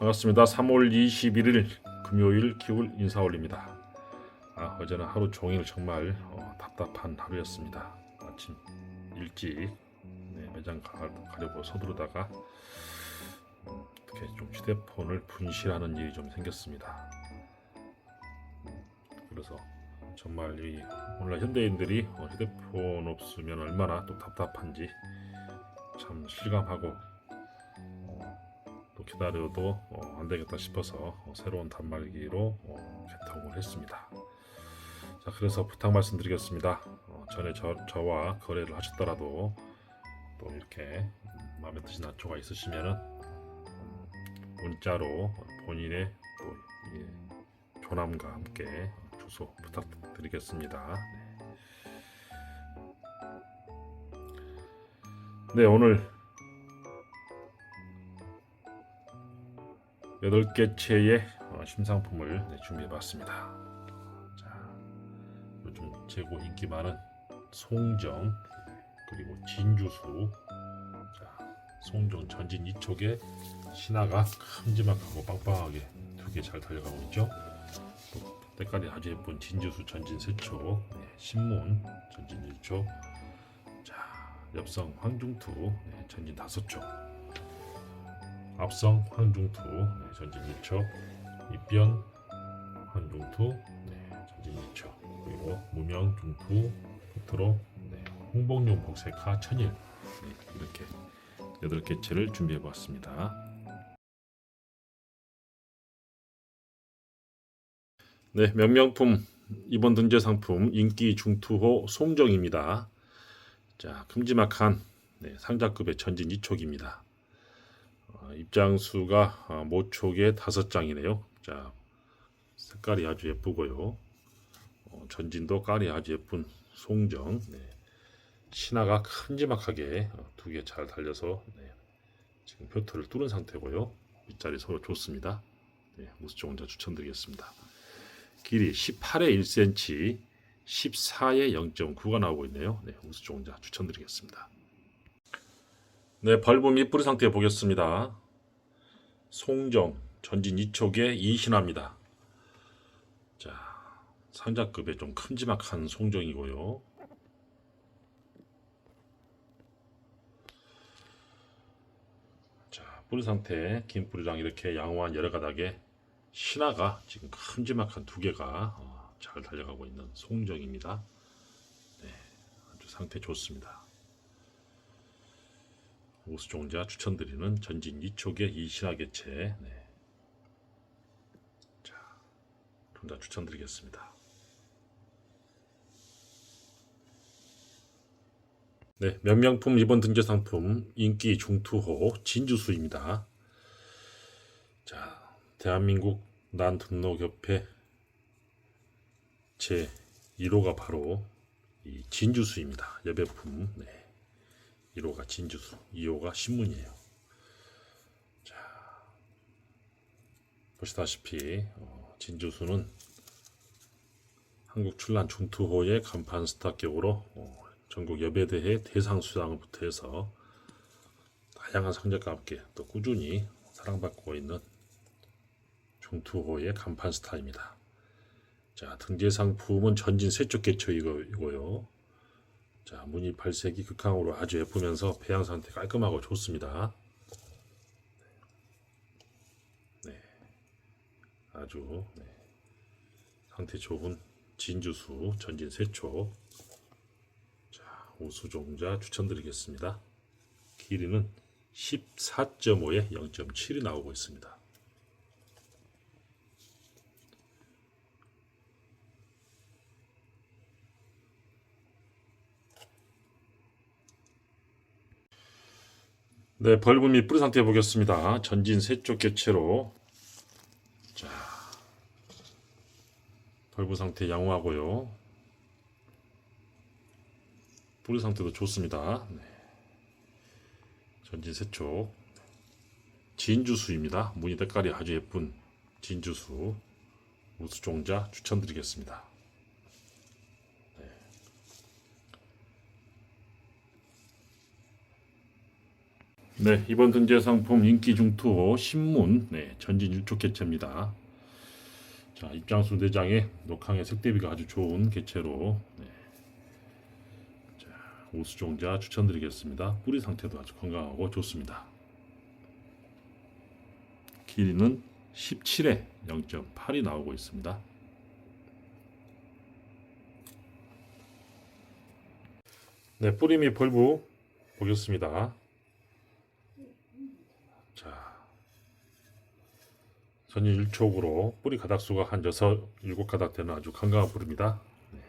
반갑습니다. 3월 21일 금요일 기울 인사 올립니다. 아, 어제는 하루 종일 정말 어, 답답한 하루였습니다. 아침 일찍 네, 매장 가, 가려고 서두르다가 음, 이렇게 좀 휴대폰을 분실하는 일이 좀 생겼습니다. 그래서 정말 이 오늘날 현대인들이 어, 휴대폰 없으면 얼마나 또 답답한지 참 실감하고 또 기다려도 어, 안 되겠다 싶어서 어, 새로운 단말기로 어, 개통을 했습니다. 자, 그래서 부탁 말씀드리겠습니다. 어, 전에 저, 저와 거래를 하셨더라도 또 이렇게 음, 마음에 드신 안초가 있으시면은 음, 문자로 본인의 또이 조남과 함께 주소 부탁드리겠습니다. 네, 오늘 여덟 개 채의 어, 신상품을 네, 준비해봤습니다. 자, 요즘 최고 인기 많은 송정 그리고 진주수, 자, 송정 전진 이쪽에 신화가 큼지막하고 빵빵하게 두 개 잘 달려가고 있죠. 또 때깔이 아주 예쁜 진주수 전진 세초, 네, 신문 전진 일초 자, 엽성 황중투 네, 전진 다섯 초. 앞성 황중투 네, 전진 1초 입변 황중투 네, 전진 2초 그리고 무명 중투 포트로 네, 홍복용 복색화 천일 네, 이렇게 8개 채를 준비해 보았습니다. 네 명명품 이번 등재 상품 인기 중투호 송정입니다. 자 큼지막한 네, 상자급의 전진 2촉입니다. 어, 입장수가 어, 모촉에 다섯 장이네요. 자, 색깔이 아주 예쁘고요. 어, 전진도 깔이 아주 예쁜 송정. 네. 신화가 큼지막하게 어, 두개 잘 달려서 네. 지금 표토를 뚫은 상태고요. 윗자리 서로 좋습니다. 네, 우수종자 추천드리겠습니다. 길이 18에 1cm, 14에 0.9가 나오고 있네요. 네, 우수종자 추천드리겠습니다. 네, 및 뿌리 상태 보겠습니다. 송정 전진 2촉의 이신화입니다. 자, 상자급의 좀 큼지막한 송정이고요. 자, 뿌리 상태 긴 뿌리랑 이렇게 양호한 여러 가닥의 신화가 지금 큼지막한 두 개가 어, 잘 달려가고 있는 송정입니다. 네, 아주 상태 좋습니다. 우수종자 추천드리는 전진 2촉의 이신화개체 네. 자, 종자 추천드리겠습니다. 네, 명명품 이번 등재 상품 인기 중투호 진주수입니다. 자, 대한민국 난 등록협회 제 1호가 바로 이 진주수입니다. 여배품. 네. 1호가 진주수, 2호가 신문이에요. 자, 보시다시피 어, 진주수는 한국 출란 중투호의 간판 스타격으로 어, 전국 여배대회 대상 수상부터 해서 다양한 성적과 함께 또 꾸준히 사랑받고 있는 중투호의 간판 스타입니다. 자, 등재 상품은 전진 세쪽 개초이고요. 자, 무늬 발색이 극강으로 아주 예쁘면서 배양 상태 깔끔하고 좋습니다. 네, 아주 네. 상태 좋은 진주수 전진 세초. 자, 우수종자 추천드리겠습니다. 길이는 14.5에 0.7이 나오고 있습니다. 네, 벌브 및 뿌리 상태 보겠습니다. 전진 세쪽 개체로 자 벌브 상태 양호하고요. 뿌리 상태도 좋습니다. 네. 전진 세쪽 진주수입니다. 무늬 색깔이 아주 예쁜 진주수 우수종자 추천드리겠습니다. 네, 이번 등재 상품 인기 중투 신문 네, 전진 일촉 개체입니다. 자, 입장수 대장에 녹항의 색대비가 아주 좋은 개체로 네. 자, 우수종자 추천드리겠습니다. 뿌리 상태도 아주 건강하고 좋습니다. 길이는 17에 0.8이 나오고 있습니다. 네, 뿌리 및 벌부 보겠습니다. 전진 일촉으로 뿌리 가닥수가 한 여섯, 일곱 가닥 되는 아주 건강한 뿌리입니다. 네.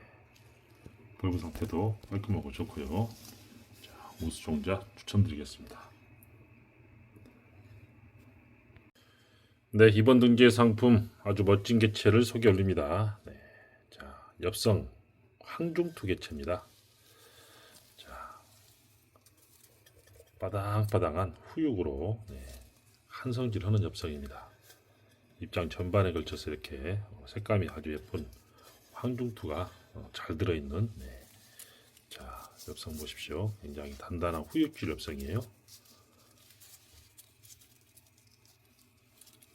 벌부 상태도 깔끔하고 좋고요. 자, 우수종자 추천드리겠습니다. 네, 이번 등재 상품 아주 멋진 개체를 소개 올립니다. 네, 자, 엽성 황중투 개체입니다. 자, 바당바당한 후육으로 네, 한성질 하는 엽성입니다. 입장 전반에 걸쳐서 이렇게 어, 색감이 아주 예쁜 황중투가 어, 잘 들어있는 네. 자 엽성 보십시오. 굉장히 단단한 후육질 엽성이에요.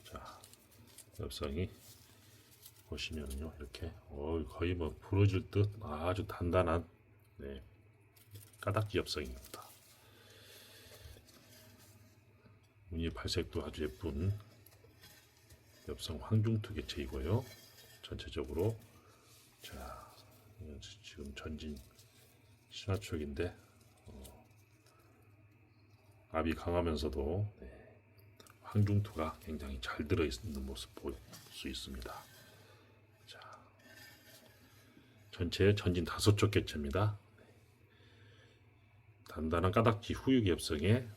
자 엽성이 보시면요 이렇게 어, 거의 뭐 부러질 듯 아주 단단한 네, 까닥지 엽성입니다. 무늬 발색도 아주 예쁜 엽성 황중투 개체이고요. 전체적으로 자 지금 전진 신화촉인데 어, 압이 강하면서도 네, 황중투가 굉장히 잘 들어 있는 모습 볼 수 있습니다. 자 전체 전진 다섯 쪽 개체입니다. 네. 단단한 까닥지 후육 엽성에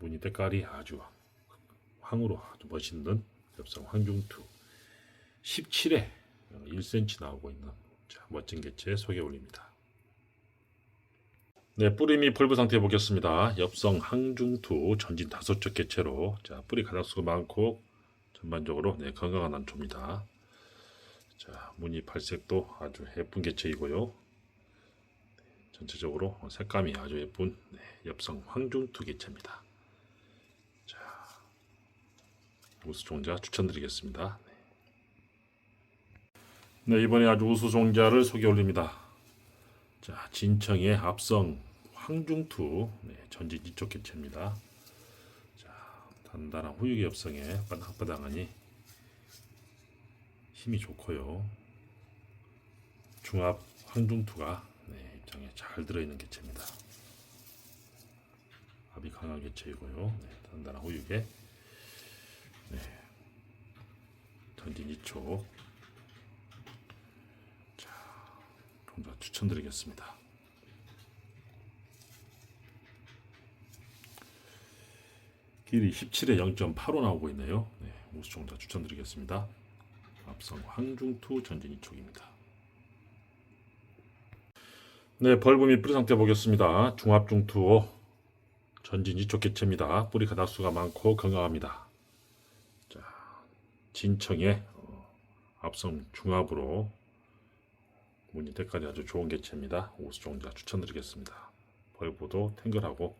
무늬 때깔이 아주 황으로 아주 멋있는 엽성 황중투 17에 1cm 나오고 있는 자, 멋진 개체 소개 올립니다. 네, 뿌리 및 벌브 상태 보겠습니다. 엽성 항중투 전진 다섯 쪽 개체로 자, 뿌리 가닥수가 많고 전반적으로 네, 건강한 난초입니다. 자, 무늬 발색도 아주 예쁜 개체이고요. 네, 전체적으로 색감이 아주 예쁜 네, 엽성 황중투 개체입니다. 우수종자 추천드리겠습니다. 네, 이번에 아주 우수종자를 소개 올립니다. 자, 진청의 합성 황중투 네, 전진 이쪽 개체입니다. 자, 단단한 후육의 엽성에 바닥바닥하니 힘이 좋고요. 중합 황중투가 네, 입장에 잘 들어있는 개체입니다. 압이 강한 개체이고요. 네, 단단한 후육 에 전진 2초 자, 좀 더 추천드리겠습니다. 길이 17에 0.85 나오고 있네요. 네, 우수 종자 추천드리겠습니다. 앞선 황중투 전진 2촉입니다. 네, 및 뿌리 상태 보겠습니다. 중합중투 전진 2촉 개체입니다. 뿌리 가닥수가 많고 건강합니다. 진청의 어, 앞선 중압으로 무늬 때깔이 아주 좋은 개체입니다. 우수종자 추천드리겠습니다. 벌보도 탱글하고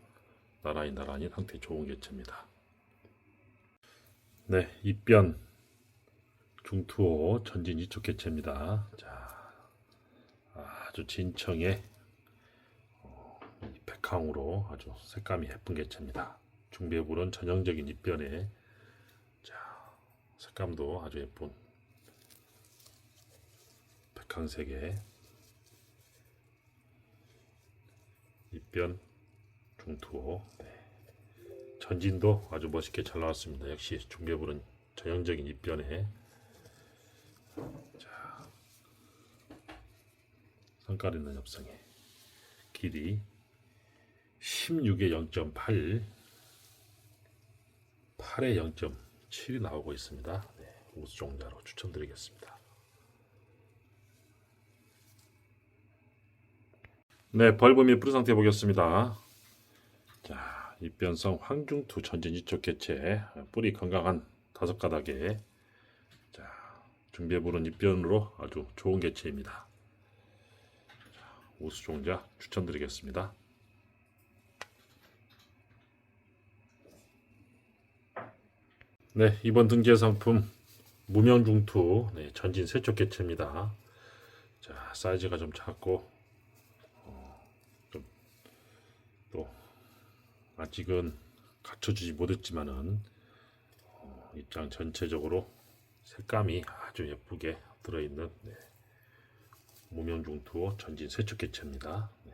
나란히 나란히 상태 좋은 개체입니다. 네, 입변 중투호 전진 이쪽 개체입니다. 자, 아주 진청의 어, 이 백항으로 아주 색감이 예쁜 개체입니다. 중배부는 전형적인 입변에 색감도 아주 예쁜 백항색의 입변 중투호 네. 전진도 아주 멋있게 잘 나왔습니다. 역시 중계부는 전형적인 입변에 자 성깔 있는 엽성에 길이 16에 0.8 8에 0. 7이 나오고 있습니다. 네, 우수종자로 추천드리겠습니다. 네, 벌브 및 뿌리 상태 보겠습니다. 자, 입변성 황중투 전진 이쪽 개체 뿌리 건강한 다섯 가닥에 자, 준비해 보는 입변으로 아주 좋은 개체입니다. 자, 우수종자 추천드리겠습니다. 네, 이번 등재 상품 무명중투 네, 전진 세척 개체입니다. 자, 사이즈가 좀 작고 어, 좀또 아직은 갖춰주지 못했지만은 어, 입장 전체적으로 색감이 아주 예쁘게 들어있는 네, 무명중투 전진 세척 개체입니다. 네.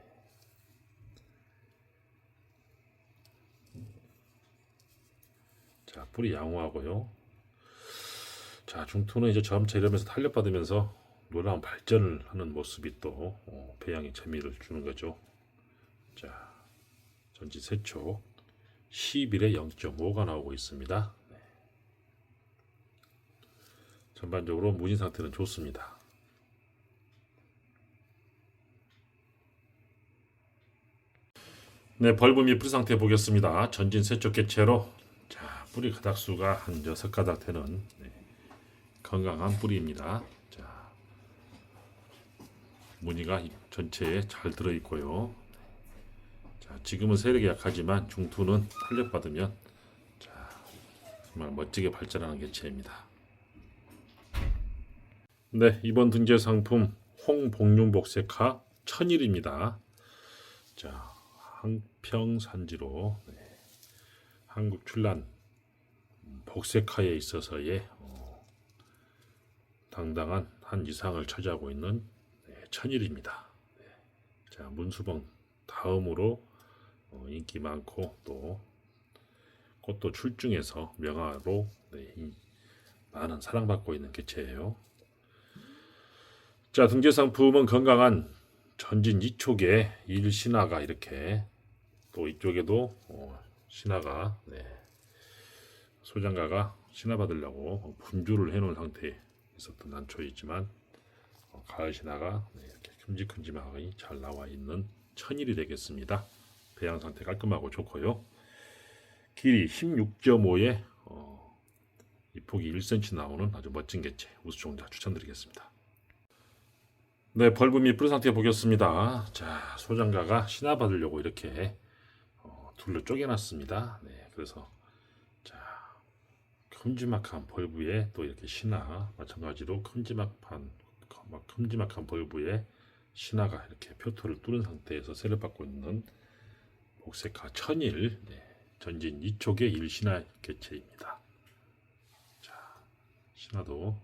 자, 뿌리 양호하고요. 자, 중투는 이제 점차 이러면서 탄력받으면서 놀라운 발전을 하는 모습이 또 어, 배양의 재미를 주는 거죠. 자, 전지 세촉 11에 0.5가 나오고 있습니다. 네. 전반적으로 무진 상태는 좋습니다. 네, 및 뿌리 상태 보겠습니다. 전진 세척 개체로 자, 뿌리 가닥수가 한 6가닥 되는 네, 건강한 뿌리입니다. 자, 무늬가 이 전체에 잘 들어 있고요. 자, 지금은 세력이 약하지만 중투는 탄력받으면 자, 정말 멋지게 발전하는 개체입니다. 네, 이번 등재 상품 홍복륜 복색화 천일입니다. 자, 한평산지로 네, 한국 출란 복색화에 있어서의 어, 당당한 한 이상을 차지하고 있는 네, 천일입니다. 네. 자 문수봉 다음으로 어, 인기 많고 또 꽃도 출중해서 명화로 네, 이- 많은 사랑받고 있는 개체예요. 자 등재 상품은 건강한 전진 이쪽에 일신화가 이렇게 또 이쪽에도 어, 신화가 네, 소장가가 신화 받으려고 분주를 해놓은 상태에 있었던 난초이지만 어, 가을 신화가 네, 이렇게 큼직큼직하게 잘 나와 있는 천일이 되겠습니다. 배양 상태 깔끔하고 좋고요. 길이 16.5에 어, 이 폭이 1cm 나오는 아주 멋진 개체 우수종자 추천드리겠습니다. 네, 및 뿌리 상태 보겠습니다. 자, 소장가가 신화 받으려고 이렇게 어, 둘로 쪼개놨습니다. 네, 그래서 자, 큼지막한 벌브에 또 이렇게 신화 마찬가지로 큼지막한 막 큼지막한 벌브에 신화가 이렇게 표토를 뚫은 상태에서 세를 받고 있는 복색화 천일 네, 전진 이쪽의 일신화 개체입니다. 자, 신화도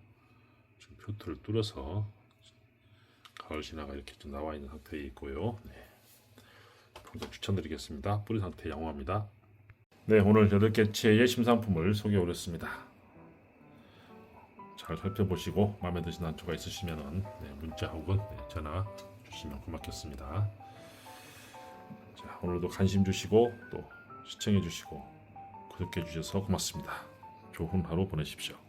지금 표토를 뚫어서 가을 신화가 이렇게 좀 나와 있는 상태에 있고요. 네. 풍선 추천드리겠습니다. 뿌리 상태 양호합니다. 네, 오늘 8개체의 심상품을 소개해 드렸습니다. 잘 살펴보시고 마음에 드시는 한초가 있으시면 네, 문자 혹은 네, 전화 주시면 고맙겠습니다. 자, 오늘도 관심 주시고 또 시청해 주시고 구독해 주셔서 고맙습니다. 좋은 하루 보내십시오.